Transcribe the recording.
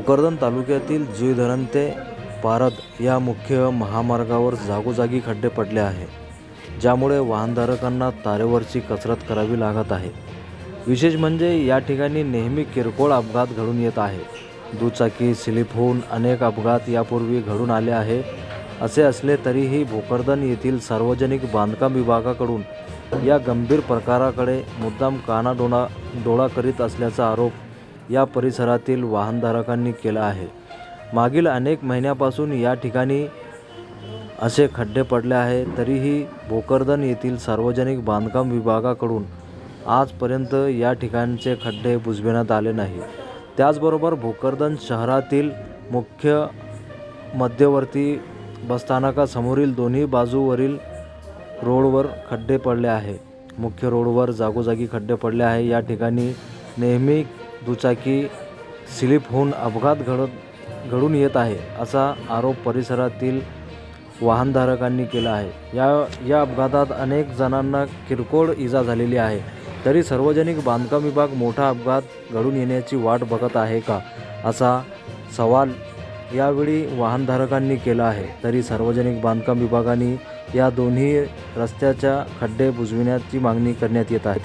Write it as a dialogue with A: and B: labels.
A: भोकरदन तालुक्यातील जुई धरण ते पारद या मुख्य महामार्गावर जागोजागी खड्डे पडले आहे ज्यामुळे वाहनधारकांना तारेवरची कसरत करावी लागत आहे. विशेष म्हणजे या ठिकाणी नेहमी किरकोळ अपघात घडून येत आहे. दुचाकी स्लिप होऊन अनेक अपघात यापूर्वी घडून आले आहे असे असले तरीही भोकरदन येथील सार्वजनिक बांधकाम विभागाकडून या गंभीर प्रकाराकडे मुद्दाम कानाडोणा डोळा करीत असल्याचा आरोप या परिसरातील वाहनधारकांनी केला आहे. मागील अनेक महिन्यापासून या ठिकाणी असे खड्डे पडले आहे तरीही भोकरदन येथील सार्वजनिक बांधकाम विभागाकडून आजपर्यंत या ठिकाणचे खड्डे बुजविण्यात आले नाही त्याचबरोबर भोकरदन शहरातील मुख्य मध्यवर्ती बसस्थानकासमोरील दोन्ही बाजूवरील रोडवर खड्डे पडले आहे मुख्य रोडवर जागोजागी खड्डे पडले आहे या ठिकाणी नेहमी दुचाकी स्लिप होऊन अपघात घडत घडून येत आहे असा आरोप परिसरातील वाहनधारकांनी केला आहे. या या अपघातात अनेक जणांना किरकोळ इजा झालेली आहे. तरी सार्वजनिक बांधकाम विभाग मोठा अपघात घडून येण्याची वाट बघत आहे का असा सवाल यावेळी वाहनधारकांनी केला आहे. तरी सार्वजनिक बांधकाम विभागाने या दोन्ही रस्त्याच्या खड्डे बुजविण्याची मागणी करण्यात येत आहे.